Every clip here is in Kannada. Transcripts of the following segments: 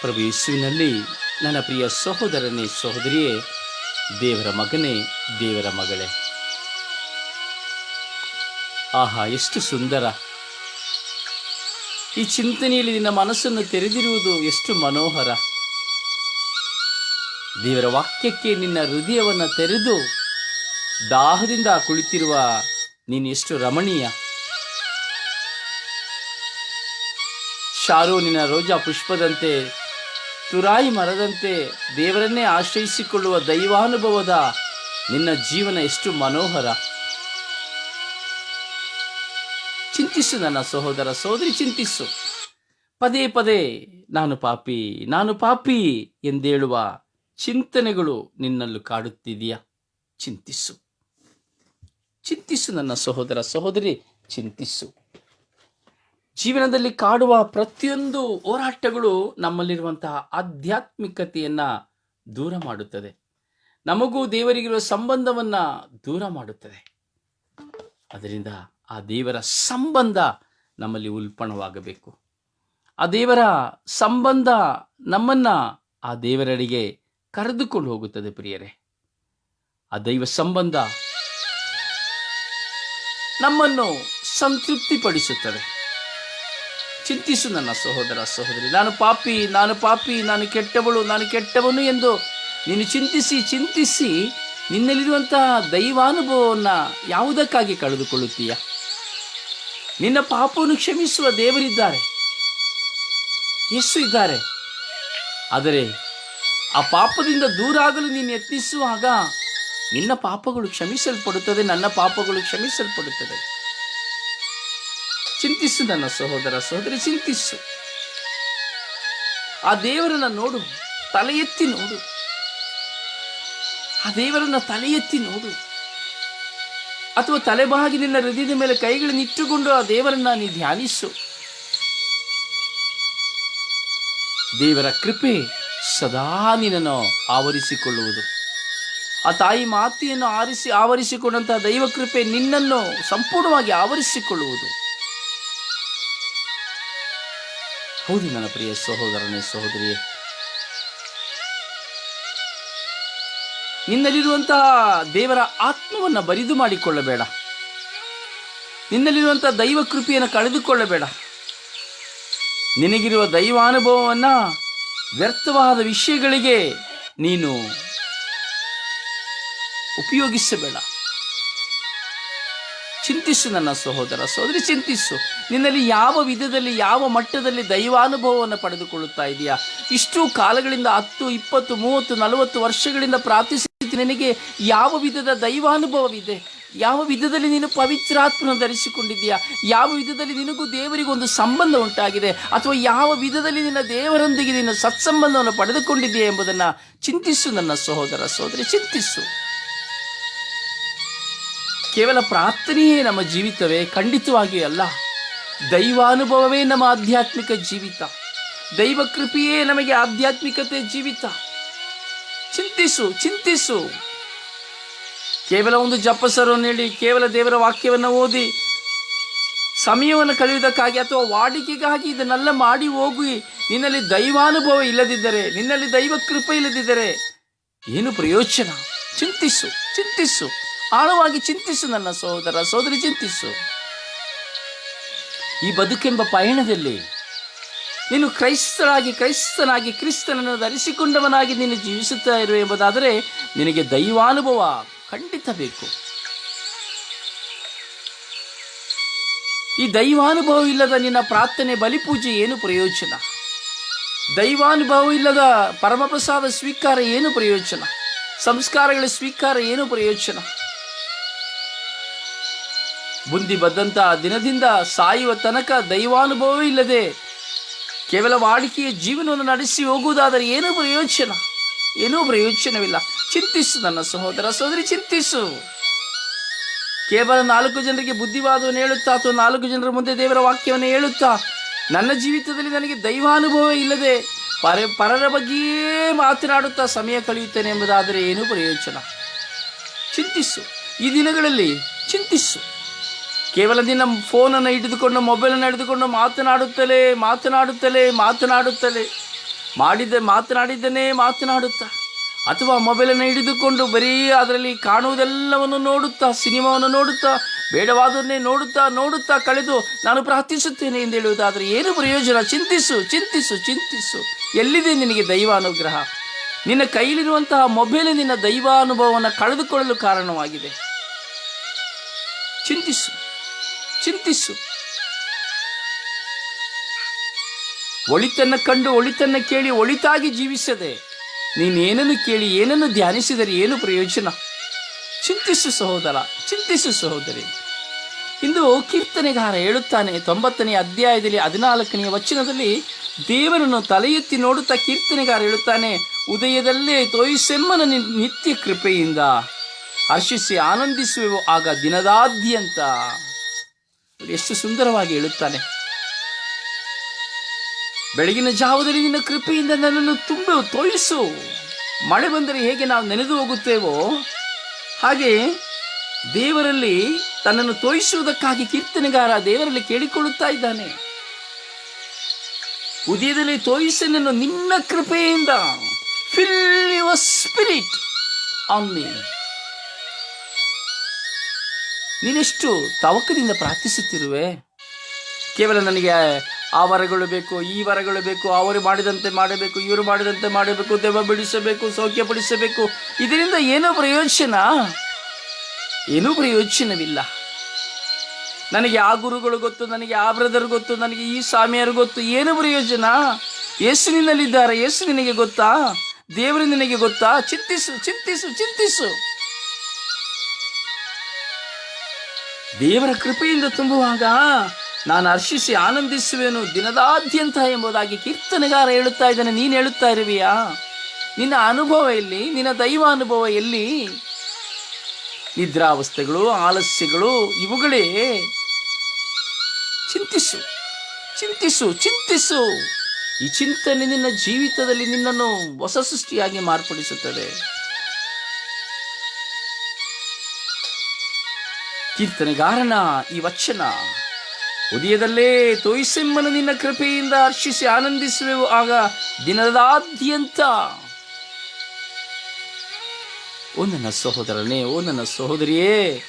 ಪ್ರಭು ನನ್ನ ಪ್ರಿಯ ಸಹೋದರನೇ ಸಹೋದರಿಯೇ, ದೇವರ ಮಗನೇ ದೇವರ ಮಗಳೇ. ಆಹಾ, ಎಷ್ಟು ಸುಂದರ. ಈ ಚಿಂತನೆಯಲ್ಲಿ ನಿನ್ನ ಮನಸ್ಸನ್ನು ತೆರೆದಿರುವುದು ಎಷ್ಟು ಮನೋಹರ. ದೇವರ ವಾಕ್ಯಕ್ಕೆ ನಿನ್ನ ಹೃದಯವನ್ನು ತೆರೆದು ದಾಹದಿಂದ ಕುಳಿತಿರುವ ನೀನು ಎಷ್ಟು ರಮಣೀಯ. ಶಾರು ನಿನ್ನ ರೋಜಾ ಪುಷ್ಪದಂತೆ ತುರಾಯಿ ಮರದಂತೆ ದೇವರನ್ನೇ ಆಶ್ರಯಿಸಿಕೊಳ್ಳುವ ದೈವಾನುಭವದ ನಿನ್ನ ಜೀವನ ಎಷ್ಟು ಮನೋಹರ. ಚಿಂತಿಸು ನನ್ನ ಸಹೋದರ ಸಹೋದರಿ, ಚಿಂತಿಸು. ಪದೇ ಪದೇ ನಾನು ಪಾಪಿ ನಾನು ಪಾಪಿ ಎಂದೇಳುವ ಚಿಂತನೆಗಳು ನಿನ್ನಲ್ಲೂ ಕಾಡುತ್ತಿದೆಯಾ? ಚಿಂತಿಸು. ಚಿಂತಿಸು ನನ್ನ ಸಹೋದರ ಸಹೋದರಿ, ಚಿಂತಿಸು. ಜೀವನದಲ್ಲಿ ಕಾಡುವ ಪ್ರತಿಯೊಂದು ಹೋರಾಟಗಳು ನಮ್ಮಲ್ಲಿರುವಂತಹ ಆಧ್ಯಾತ್ಮಿಕತೆಯನ್ನು ದೂರ ಮಾಡುತ್ತದೆ. ನಮಗೂ ದೇವರಿಗಿರುವ ಸಂಬಂಧವನ್ನು ದೂರ ಮಾಡುತ್ತದೆ. ಅದರಿಂದ ಆ ದೇವರ ಸಂಬಂಧ ನಮ್ಮಲ್ಲಿ ಉಲ್ಪಣವಾಗಬೇಕು. ಆ ದೇವರ ಸಂಬಂಧ ನಮ್ಮನ್ನ ಆ ದೇವರಡಿಗೆ ಕರೆದುಕೊಂಡು ಹೋಗುತ್ತದೆ ಪ್ರಿಯರೇ. ಆ ದೈವ ಸಂಬಂಧ ನಮ್ಮನ್ನು ಸಂತೃಪ್ತಿಪಡಿಸುತ್ತದೆ. ಚಿಂತಿಸು ನನ್ನ ಸಹೋದರ ಸಹೋದರಿ. ನಾನು ಪಾಪಿ ನಾನು ಪಾಪಿ, ನಾನು ಕೆಟ್ಟವಳು, ನಾನು ಕೆಟ್ಟವನು ಎಂದು ನೀನು ಚಿಂತಿಸಿ ಚಿಂತಿಸಿ ನಿನ್ನಲ್ಲಿರುವಂತಹ ದೈವಾನುಭವವನ್ನು ಯಾವುದಕ್ಕಾಗಿ ಕಳೆದುಕೊಳ್ಳುತ್ತೀಯ? ನಿನ್ನ ಪಾಪವನ್ನು ಕ್ಷಮಿಸುವ ದೇವರಿದ್ದಾರೆ. ಯೇಸು ಇದ್ದಾರೆ. ಆದರೆ ಆ ಪಾಪದಿಂದ ದೂರ ಆಗಲು ನೀನು ಯತ್ನಿಸುವಾಗ ನಿನ್ನ ಪಾಪಗಳು ಕ್ಷಮಿಸಲ್ಪಡುತ್ತದೆ, ನನ್ನ ಪಾಪಗಳು ಕ್ಷಮಿಸಲ್ಪಡುತ್ತದೆ. ಚಿಂತಿಸು ನನ್ನ ಸಹೋದರ ಸಹೋದರಿ, ಚಿಂತಿಸು. ಆ ದೇವರನ್ನ ನೋಡು, ತಲೆ ಎತ್ತಿ ನೋಡು. ಆ ದೇವರನ್ನ ತಲೆ ಎತ್ತಿ ನೋಡು. ಅಥವಾ ತಲೆಬಾಗಿ ನಿನ್ನ ಹೃದಯದ ಮೇಲೆ ಕೈಗಳನ್ನು ಇಟ್ಟುಕೊಂಡು ಆ ದೇವರನ್ನ ನೀ ಧ್ಯಾನಿಸು. ದೇವರ ಕೃಪೆ ಸದಾ ನಿನ್ನನ್ನು ಆವರಿಸಿಕೊಳ್ಳುವುದು. ಆ ತಾಯಿ ಮಾತೆಯನ್ನು ಆರಿಸಿ, ಆವರಿಸಿಕೊಂಡಂತಹ ದೈವ ಕೃಪೆ ನಿನ್ನನ್ನು ಸಂಪೂರ್ಣವಾಗಿ ಆವರಿಸಿಕೊಳ್ಳುವುದು. ಹೌದು ನನ್ನ ಪ್ರಿಯ ಸಹೋದರನೇ, ಸಹೋದರಿಯೇ. ನಿನ್ನಲ್ಲಿರುವಂತಹ ದೇವರ ಆತ್ಮವನ್ನು ಬರಿದು ಮಾಡಿಕೊಳ್ಳಬೇಡ. ನಿನ್ನಲ್ಲಿರುವಂತಹ ದೈವ ಕೃಪೆಯನ್ನು ಕಳೆದುಕೊಳ್ಳಬೇಡ. ನಿನಗಿರುವ ದೈವಾನುಭವವನ್ನು ವ್ಯರ್ಥವಾದ ವಿಷಯಗಳಿಗೆ ನೀನು ಉಪಯೋಗಿಸಬೇಡ. ಚಿಂತಿಸು ನನ್ನ ಸಹೋದರ ಸಹೋದರಿ ಚಿಂತಿಸು. ನಿನ್ನಲ್ಲಿ ಯಾವ ವಿಧದಲ್ಲಿ, ಯಾವ ಮಟ್ಟದಲ್ಲಿ ದೈವಾನುಭವವನ್ನು ಪಡೆದುಕೊಳ್ಳುತ್ತಾ ಇದೆಯಾ? ಇಷ್ಟು ಕಾಲಗಳಿಂದ ಹತ್ತು, ಇಪ್ಪತ್ತು, ಮೂವತ್ತು, ನಲವತ್ತು ವರ್ಷಗಳಿಂದ ಪ್ರಾರ್ಥಿಸಿ ನಿನಗೆ ಯಾವ ವಿಧದ ದೈವಾನುಭವವಿದೆ? ಯಾವ ವಿಧದಲ್ಲಿ ನೀನು ಪವಿತ್ರಾತ್ಮನ ಧರಿಸಿಕೊಂಡಿದ್ದೀಯಾ? ಯಾವ ವಿಧದಲ್ಲಿ ನಿನಗೂ ದೇವರಿಗೂ ಒಂದು ಸಂಬಂಧ ಉಂಟಾಗಿದೆ? ಅಥವಾ ಯಾವ ವಿಧದಲ್ಲಿ ನಿನ್ನ ದೇವರೊಂದಿಗೆ ನಿನ್ನ ಸತ್ಸಂಬಂಧವನ್ನು ಪಡೆದುಕೊಂಡಿದೆಯಾ ಎಂಬುದನ್ನು ಚಿಂತಿಸು ನನ್ನ ಸಹೋದರ ಸಹೋದರಿ ಚಿಂತಿಸು. ಕೇವಲ ಪ್ರಾರ್ಥನೆಯೇ ನಮ್ಮ ಜೀವಿತವೇ? ಖಂಡಿತವಾಗಿ ಅಲ್ಲ. ದೈವಾನುಭವವೇ ನಮ್ಮ ಆಧ್ಯಾತ್ಮಿಕ ಜೀವಿತ. ದೈವ ಕೃಪೆಯೇ ನಮಗೆ ಆಧ್ಯಾತ್ಮಿಕತೆ ಜೀವಿತ. ಚಿಂತಿಸು ಚಿಂತಿಸು. ಕೇವಲ ಒಂದು ಜಪಸರವನ್ನು ಹೇಳಿ, ಕೇವಲ ದೇವರ ವಾಕ್ಯವನ್ನು ಓದಿ, ಸಮಯವನ್ನು ಕಳೆಯುವುದಕ್ಕಾಗಿ ಅಥವಾ ವಾಡಿಕೆಗಾಗಿ ಇದನ್ನೆಲ್ಲ ಮಾಡಿ ಹೋಗಿ, ನಿನ್ನಲ್ಲಿ ದೈವಾನುಭವ ಇಲ್ಲದಿದ್ದರೆ, ನಿನ್ನಲ್ಲಿ ದೈವ ಕೃಪೆ ಇಲ್ಲದಿದ್ದರೆ, ಏನು ಪ್ರಯೋಜನ? ಚಿಂತಿಸು ಚಿಂತಿಸು. ಆಳವಾಗಿ ಚಿಂತಿಸು ನನ್ನ ಸಹೋದರ, ಸಹೋದರಿ ಚಿಂತಿಸು. ಈ ಬದುಕೆಂಬ ಪಯಣದಲ್ಲಿ ನೀನು ಕ್ರೈಸ್ತರಾಗಿ, ಕ್ರೈಸ್ತನಾಗಿ, ಕ್ರಿಸ್ತನನ್ನು ಧರಿಸಿಕೊಂಡವನಾಗಿ ನೀನು ಜೀವಿಸುತ್ತಾ ಇರುವೆ ಎಂಬುದಾದರೆ ನಿನಗೆ ದೈವಾನುಭವ ಖಂಡಿತ ಬೇಕು. ಈ ದೈವಾನುಭವ ಇಲ್ಲದ ನಿನ್ನ ಪ್ರಾರ್ಥನೆ, ಬಲಿಪೂಜೆ ಏನು ಪ್ರಯೋಜನ? ದೈವಾನುಭವ ಇಲ್ಲದ ಪರಮಪ್ರಸಾದ ಸ್ವೀಕಾರ ಏನು ಪ್ರಯೋಜನ? ಸಂಸ್ಕಾರಗಳ ಸ್ವೀಕಾರ ಏನು ಪ್ರಯೋಜನ? ಬುಂದಿ ಬದ್ದಂತ ದಿನದಿಂದ ಸಾಯುವ ತನಕ ದೈವಾನುಭವವೇ ಇಲ್ಲದೆ ಕೇವಲ ವಾಡಿಕೆಯ ಜೀವನವನ್ನು ನಡೆಸಿ ಹೋಗುವುದಾದರೆ ಏನೂ ಪ್ರಯೋಜನ, ಏನೂ ಪ್ರಯೋಜನವಿಲ್ಲ. ಚಿಂತಿಸು ನನ್ನ ಸಹೋದರ ಸಹೋದರಿ, ಚಿಂತಿಸು. ಕೇವಲ ನಾಲ್ಕು ಜನರಿಗೆ ಬುದ್ಧಿವಾದವನ್ನು ಹೇಳುತ್ತಾ ಅಥವಾ ನಾಲ್ಕು ಜನರ ಮುಂದೆ ದೇವರ ವಾಕ್ಯವನ್ನು ಹೇಳುತ್ತಾ, ನನ್ನ ಜೀವಿತದಲ್ಲಿ ನನಗೆ ದೈವಾನುಭವ ಇಲ್ಲದೆ ಪರ, ಪರರ ಬಗ್ಗೆಯೇ ಮಾತನಾಡುತ್ತಾ ಸಮಯ ಕಳೆಯುತ್ತೇನೆ ಎಂಬುದಾದರೆ ಏನೂ ಪ್ರಯೋಜನ. ಚಿಂತಿಸು. ಈ ದಿನಗಳಲ್ಲಿ ಚಿಂತಿಸು. ಕೇವಲ ನಿನ್ನ ಫೋನನ್ನು ಹಿಡಿದುಕೊಂಡು, ಮೊಬೈಲನ್ನು ಹಿಡಿದುಕೊಂಡು ಮಾತನಾಡುತ್ತಲೇ ಮಾತನಾಡುತ್ತಲೇ ಮಾತನಾಡುತ್ತಲೇ ಮಾಡಿದ ಮಾತನಾಡಿದ್ದನ್ನೇ ಮಾತನಾಡುತ್ತಾ. ಅಥವಾ ಮೊಬೈಲನ್ನು ಹಿಡಿದುಕೊಂಡು ಬರೀ ಅದರಲ್ಲಿ ಕಾಣುವುದೆಲ್ಲವನ್ನು ನೋಡುತ್ತಾ, ಸಿನಿಮಾವನ್ನು ನೋಡುತ್ತಾ, ಬೇಡವಾದನ್ನೇ ನೋಡುತ್ತಾ ನೋಡುತ್ತಾ ಕಳೆದು ನಾನು ಪ್ರಾರ್ಥಿಸುತ್ತೇನೆ ಎಂದು ಹೇಳುವುದಾದರೆ ಏನು ಪ್ರಯೋಜನ? ಚಿಂತಿಸು ಚಿಂತಿಸು ಚಿಂತಿಸು. ಎಲ್ಲಿದೆ ನಿನಗೆ ದೈವಾನುಗ್ರಹ? ನಿನ್ನ ಕೈಯಲ್ಲಿರುವಂತಹ ಮೊಬೈಲ್ ನಿನ್ನ ದೈವಾನುಭವವನ್ನು ಕಳೆದುಕೊಳ್ಳಲು ಕಾರಣವಾಗಿದೆ. ಚಿಂತಿಸು. ಚಿಂತಿಸು. ಒಳಿತನ್ನ ಕಂಡು ಒಳಿತನ್ನ ಕೇಳಿ ಒಳಿತಾಗಿ ಜೀವಿಸದೆ, ನೀನೇನನ್ನು ಕೇಳಿ ಏನನ್ನು ಧ್ಯಾನಿಸಿದರೆ ಏನು ಪ್ರಯೋಜನ? ಚಿಂತಿಸು ಸಹೋದರ, ಚಿಂತಿಸು ಸಹೋದರಿ. ಇಂದು ಕೀರ್ತನೆಗಾರ ಹೇಳುತ್ತಾನೆ, ತೊಂಬತ್ತನೇ ಅಧ್ಯಾಯದಲ್ಲಿ ಹದಿನಾಲ್ಕನೆಯ ವಚನದಲ್ಲಿ ದೇವರನ್ನು ತಲೆಯೆತ್ತಿ ನೋಡುತ್ತಾ ಕೀರ್ತನೆಗಾರ ಹೇಳುತ್ತಾನೆ, ಉದಯದಲ್ಲೇ ತೋಯಿಸೆಮ್ಮನ ನಿತ್ಯ ಕೃಪೆಯಿಂದ ಹರ್ಷಿಸಿ ಆನಂದಿಸುವೆವು ಆಗ ದಿನದಾದ್ಯಂತ. ಎಷ್ಟು ಸುಂದರವಾಗಿ ಹೇಳುತ್ತಾನೆ. ಬೆಳಗಿನ ಜಾವದಲ್ಲಿ ನಿನ್ನ ಕೃಪೆಯಿಂದ ನನ್ನನ್ನು ತುಂಬ, ತೋಯಿಸು. ಮಳೆ ಬಂದರೆ ಹೇಗೆ ನಾವು ನೆನೆದು ಹೋಗುತ್ತೇವೋ, ಹಾಗೆ ದೇವರಲ್ಲಿ ತನ್ನನ್ನು ತೋಯಿಸುವುದಕ್ಕಾಗಿ ಕೀರ್ತನೆಗಾರ ದೇವರಲ್ಲಿ ಕೇಳಿಕೊಳ್ಳುತ್ತಾ ಇದ್ದಾನೆ. ಉದಯದಲ್ಲಿ ತೋಯಿಸನನ್ನು ನಿನ್ನ ಕೃಪೆಯಿಂದ ಫಿಲ್ ಯುವರ್ ಸ್ಪಿರಿಟ್ ಆನ್ ನೀನೆಷ್ಟು ತವಕದಿಂದ ಪ್ರಾರ್ಥಿಸುತ್ತಿರುವೆ? ಕೇವಲ ನನಗೆ ಆ ವರಗಳು ಬೇಕು, ಈ ವರಗಳು ಬೇಕು, ಅವರು ಮಾಡಿದಂತೆ ಮಾಡಬೇಕು, ಇವರು ಮಾಡಿದಂತೆ ಮಾಡಬೇಕು, ದೆವ್ವ ಬಿಡಿಸಬೇಕು, ಸೌಖ್ಯಪಡಿಸಬೇಕು. ಇದರಿಂದ ಏನೋ ಪ್ರಯೋಜನ? ಏನೂ ಪ್ರಯೋಜನವಿಲ್ಲ. ನನಗೆ ಆ ಗುರುಗಳು ಗೊತ್ತು, ನನಗೆ ಆ ಬ್ರದರ್ ಗೊತ್ತು, ನನಗೆ ಈ ಸ್ವಾಮಿಯರು ಗೊತ್ತು. ಏನು ಪ್ರಯೋಜನ? ಯೇಸು ನಿನ್ನಲ್ಲಿದ್ದಾರೆ ಯೇಸು ನಿನಗೆ ಗೊತ್ತಾ? ದೇವರು ನಿನಗೆ ಗೊತ್ತಾ? ಚಿಂತಿಸು ಚಿಂತಿಸು ಚಿಂತಿಸು. ದೇವರ ಕೃಪೆಯಿಂದ ತುಂಬುವಾಗ ನಾನು ಹರ್ಷಿಸಿ ಆನಂದಿಸುವೆನು ದಿನದಾದ್ಯಂತ ಎಂಬುದಾಗಿ ಕೀರ್ತನೆಗಾರ ಹೇಳುತ್ತಾ ಇದ್ದಾನೆ. ನೀನು ಹೇಳುತ್ತಾ ಇರುವಿಯಾ? ನಿನ್ನ ಅನುಭವ ಎಲ್ಲಿ? ನಿನ್ನ ದೈವ ಅನುಭವ ಎಲ್ಲಿ? ನಿದ್ರಾವಸ್ಥೆಗಳು, ಆಲಸ್ಯಗಳು ಇವುಗಳೇ. ಚಿಂತಿಸು ಚಿಂತಿಸು ಚಿಂತಿಸು. ಈ ಚಿಂತನೆ ನಿನ್ನ ಜೀವಿತದಲ್ಲಿ ನಿನ್ನನ್ನು ಹೊಸ ಸೃಷ್ಟಿಯಾಗಿ ಮಾರ್ಪಡಿಸುತ್ತದೆ. ಕೀರ್ತನೆಗಾರನ ಈ ವಚನ. ಉದಯದಲ್ಲೇ ತೋಯಿಸೆಮ್ಮನು ನಿನ್ನ ಕೃಪೆಯಿಂದ ಹರ್ಷಿಸಿ ಆನಂದಿಸುವೆವು, ಆಗ ದಿನದಾದ್ಯಂತ. ಓ ನನ್ನ ಸಹೋದರನೇ, ಓ ನನ್ನ ಸಹೋದರಿಯೇ,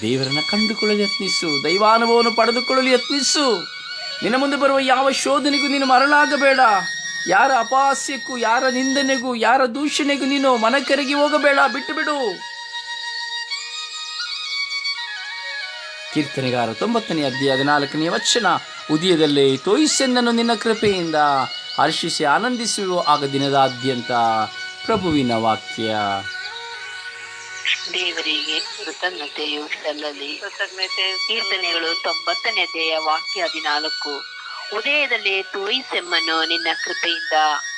ದೇವರನ್ನ ಕಂಡುಕೊಳ್ಳಲು ಯತ್ನಿಸು, ದೈವಾನುಭವವನ್ನು ಪಡೆದುಕೊಳ್ಳಲು ಯತ್ನಿಸು. ನಿನ್ನ ಮುಂದೆ ಬರುವ ಯಾವ ಶೋಧನೆಗೂ ನೀನು ಮರಳಾಗಬೇಡ. ಯಾರ ಅಪಹಾಸ್ಯಕ್ಕೂ, ಯಾರ ನಿಂದನೆಗೂ, ಯಾರ ದೂಷಣೆಗೂ ನೀನು ಮನಕರಗಿ ಹೋಗಬೇಡ. ಬಿಟ್ಟು ಬಿಡು ಕೀರ್ತನೆಗಾರ ತೊಂಬತ್ತನೇ ಅಧ್ಯಾಯ ಹದಿನಾಲ್ಕನೇ ವಚನ. ಉದಯದಲ್ಲಿ ತೋಯಿಸೆನ್ನನ್ನು ನಿನ್ನ ಕೃಪೆಯಿಂದ. ಹರ್ಷಿಸಿ ಆನಂದಿಸುವ ಆಗ ದಿನದಾದ್ಯಂತ ಪ್ರಭುವಿನ ವಾಕ್ಯ. ದೇವರಿಗೆ ಕೃತಜ್ಞತೆಯು ಸಲ್ಲಲಿ ಕೀರ್ತನೆಗಳು ತೊಂಬತ್ತನೇ ಅಧ್ಯಾಯ ವಾಕ್ಯ ಹದಿನಾಲ್ಕು. ಉದಯದಲ್ಲಿ ತೋಯಿಸೆಮ್ಮನ್ನು ನಿನ್ನ ಕೃಪೆಯಿಂದ.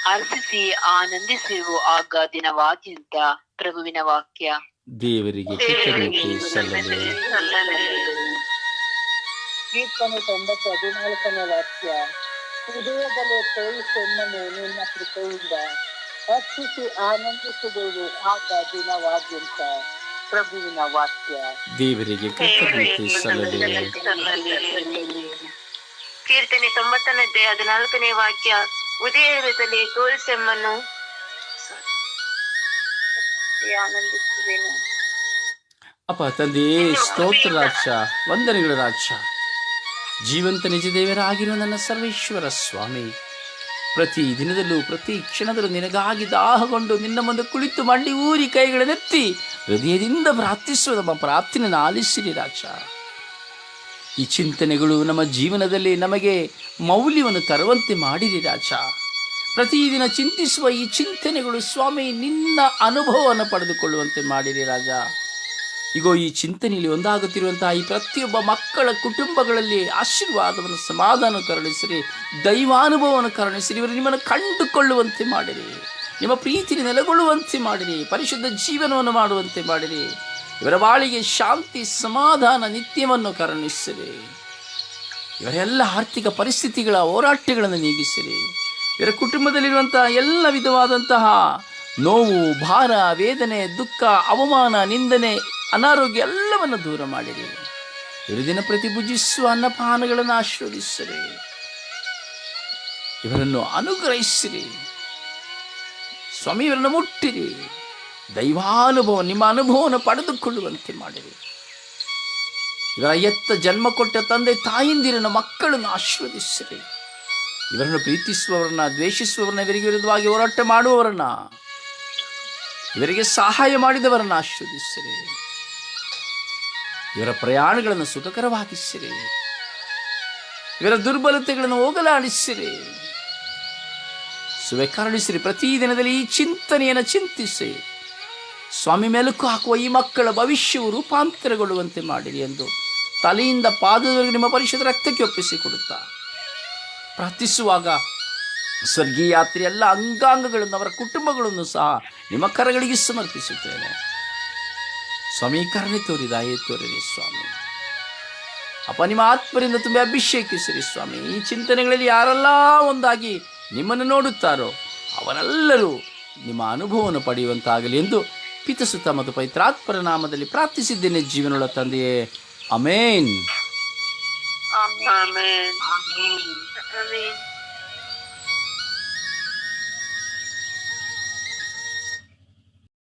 ಅರ್ಪಿಸಿ ಆನಂದಿಸುವ ಆಗ ದಿನವಾದ್ಯಂತ ಪ್ರಭುವಿನ ವಾಕ್ಯ. ದೇವರಿಗೆ ಕೃತಜ್ಞತೆ ಸಲ್ಲಲಿ ಕೀರ್ತನೆ ತೊಂಬತ್ತು ಹದಿನಾಲ್ಕನೇ ವಾಕ್ಯ. ಹೃದಯದಲ್ಲಿ ತೋರಿಸೆನ್ನನು ನಿನ್ನ ಕೃಪೆಯಿಂದ ಹರ್ಷಿಸಿ ಆನಂದಿಸುವುದು ಆಗ ದಿನವಾದ್ಯಂತ ಪ್ರಭುವಿನ ವಾಕ್ಯ. ದೇವರಿಗೆ ಕೀರ್ತನೆ ತೊಂಬತ್ತನೇ ಅಧ್ಯಾಯ ಹದಿನಾಲ್ಕನೇ ವಾಕ್ಯ. ಉದಯದಲ್ಲಿ ತೋರಿಸೆಮ್ಮನ್ನು ಆನಂದಿಸುವೆನು. ಅಪ್ಪ ತಂದೆಯೇ ಸ್ತೋತ್ರ ರಾಜ ವಂದನೆಗಳು ರಾಜ ಜೀವಂತ ನಿಜ ದೇವರಾಗಿರುವ ನನ್ನ ಸರ್ವೇಶ್ವರ ಸ್ವಾಮಿ. ಪ್ರತಿ ದಿನದಲ್ಲೂ, ಪ್ರತಿ ಕ್ಷಣದಲ್ಲೂ ನಿನಗಾಗಿ ದಾಹಗೊಂಡು ನಿನ್ನ ಮುಂದೆ ಕುಳಿತು ಮಂಡಿ ಊರಿ ಕೈಗಳನ್ನೆತ್ತಿ ಹೃದಯದಿಂದ ಪ್ರಾರ್ಥಿಸುವ ನಮ್ಮ ಪ್ರಾರ್ಥನೆಯನ್ನು ಆಲಿಸಿರಿ ರಾಜ ಈ ಚಿಂತನೆಗಳು ನಮ್ಮ ಜೀವನದಲ್ಲಿ ನಮಗೆ ಮೌಲ್ಯವನ್ನು ತರುವಂತೆ ಮಾಡಿರಿ ರಾಜ ಪ್ರತಿದಿನ ಚಿಂತಿಸುವ ಈ ಚಿಂತನೆಗಳು ಸ್ವಾಮಿ ನಿನ್ನ ಅನುಭವವನ್ನು ಪಡೆದುಕೊಳ್ಳುವಂತೆ ಮಾಡಿರಿ ರಾಜ. ಇಗೋ, ಈ ಚಿಂತನೆಯಲ್ಲಿ ಒಂದಾಗುತ್ತಿರುವಂತಹ ಈ ಪ್ರತಿಯೊಬ್ಬ ಮಕ್ಕಳ ಕುಟುಂಬಗಳಲ್ಲಿ ಆಶೀರ್ವಾದವನ್ನು ಸಮಾಧಾನ ಕರುಣಿಸಿರಿ, ದೈವಾನುಭವವನ್ನು ಕರುಣಿಸಿರಿ, ಇವರು ನಿಮ್ಮನ್ನು ಕಂಡುಕೊಳ್ಳುವಂತೆ ಮಾಡಿರಿ, ನಿಮ್ಮ ಪ್ರೀತಿಯನ್ನು ನೆಲೆಗೊಳ್ಳುವಂತೆ ಮಾಡಿರಿ, ಪರಿಶುದ್ಧ ಜೀವನವನ್ನು ಮಾಡುವಂತೆ ಮಾಡಿರಿ, ಇವರ ಬಾಳಿಗೆ ಶಾಂತಿ, ಸಮಾಧಾನ, ನಿತ್ಯವನ್ನು ಕರುಣಿಸಿರಿ, ಇವರೆಲ್ಲ ಆರ್ಥಿಕ ಪರಿಸ್ಥಿತಿಗಳ ಹೋರಾಟಗಳನ್ನು ನೀಗಿಸಿರಿ, ಇವರ ಕುಟುಂಬದಲ್ಲಿರುವಂತಹ ಎಲ್ಲ ವಿಧವಾದಂತಹ ನೋವು, ಭಾರ, ವೇದನೆ, ದುಃಖ, ಅವಮಾನ, ನಿಂದನೆ ಅನಾರೋಗ್ಯ ಎಲ್ಲವನ್ನು ದೂರ ಮಾಡಿರಿ. ಇರುದಿನ ಪ್ರತಿ ಭುಜಿಸುವ ಅನ್ನಪಾನಗಳನ್ನು ಆಶೀರ್ವದಿಸಿರಿ. ಇವರನ್ನು ಅನುಗ್ರಹಿಸಿರಿ. ಸ್ವಾಮಿ ಇವರನ್ನು ಮುಟ್ಟಿರಿ. ದೈವಾನುಭವ, ನಿಮ್ಮ ಅನುಭವವನ್ನು ಪಡೆದುಕೊಳ್ಳುವಂತೆ ಮಾಡಿರಿ. ಇವರ ಎತ್ತ ಜನ್ಮ ಕೊಟ್ಟ ತಂದೆ ತಾಯಿಂದಿರನ ಮಕ್ಕಳನ್ನು ಆಶೀರ್ವದಿಸಿರಿ. ಇವರನ್ನು ಪ್ರೀತಿಸುವವರನ್ನ, ದ್ವೇಷಿಸುವವರನ್ನ, ಇವರಿಗೆ ವಿರುದ್ಧವಾಗಿ ಹೋರಾಟ ಮಾಡುವವರನ್ನ, ಇವರಿಗೆ ಸಹಾಯ ಮಾಡಿದವರನ್ನ ಆಶೀರ್ವದಿಸಿರಿ. ಇವರ ಪ್ರಯಾಣಗಳನ್ನು ಸುಖಕರವಾಗಿಸಿರಿ. ಇವರ ದುರ್ಬಲತೆಗಳನ್ನು ಹೋಗಲಾಡಿಸಿರಿ. ಸುವೆ ಕರುಣಿಸಿರಿ ಪ್ರತಿ ದಿನದಲ್ಲಿ ಈ ಚಿಂತನೆಯನ್ನು ಚಿಂತಿಸಿ. ಸ್ವಾಮಿ ಮೆಲುಕು ಹಾಕುವ ಈ ಮಕ್ಕಳ ಭವಿಷ್ಯವು ರೂಪಾಂತರಗೊಳ್ಳುವಂತೆ ಮಾಡಿರಿ ಎಂದು ತಲೆಯಿಂದ ಪಾದದವರೆಗೆ ನಿಮ್ಮ ಪರಿಷತ್ ರಕ್ತಕ್ಕೆ ಒಪ್ಪಿಸಿಕೊಡುತ್ತಾ. ಪ್ರಾರ್ಥಿಸುವಾಗ ಸ್ವರ್ಗೀಯಾತ್ರಿ ಎಲ್ಲ ಅಂಗಾಂಗಗಳನ್ನು ಅವರ ಕುಟುಂಬಗಳನ್ನು ಸಹ ನಿಮ್ಮ ಕರಗಳಿಗೆ ಸಮರ್ಪಿಸುತ್ತೇನೆ. ಸ್ವಾಮಿ ಕರುಣೆ ತೋರಿ, ದಯೆ ತೋರಿರಿ ಸ್ವಾಮಿ. ಅಪ್ಪ ನಿಮ್ಮ ಆತ್ಮರಿಂದ ತುಂಬ ಅಭಿಷೇಕಿಸಿರಿ ಸ್ವಾಮಿ. ಈ ಚಿಂತನೆಗಳಲ್ಲಿ ಯಾರೆಲ್ಲ ಒಂದಾಗಿ ನಿಮ್ಮನ್ನು ನೋಡುತ್ತಾರೋ, ಅವರೆಲ್ಲರೂ ನಿಮ್ಮ ಅನುಭವವನ್ನು ಪಡೆಯುವಂತಾಗಲಿ ಎಂದು ಪಿತಸುತ್ತ ಮತ್ತು ಪೈತ್ರಾತ್ಮರ ನಾಮದಲ್ಲಿ ಪ್ರಾರ್ಥಿಸಿದ್ದೇನೆ ಜೀವನೊಳ ತಂದೆಯೇ. ಅಮೇನ್.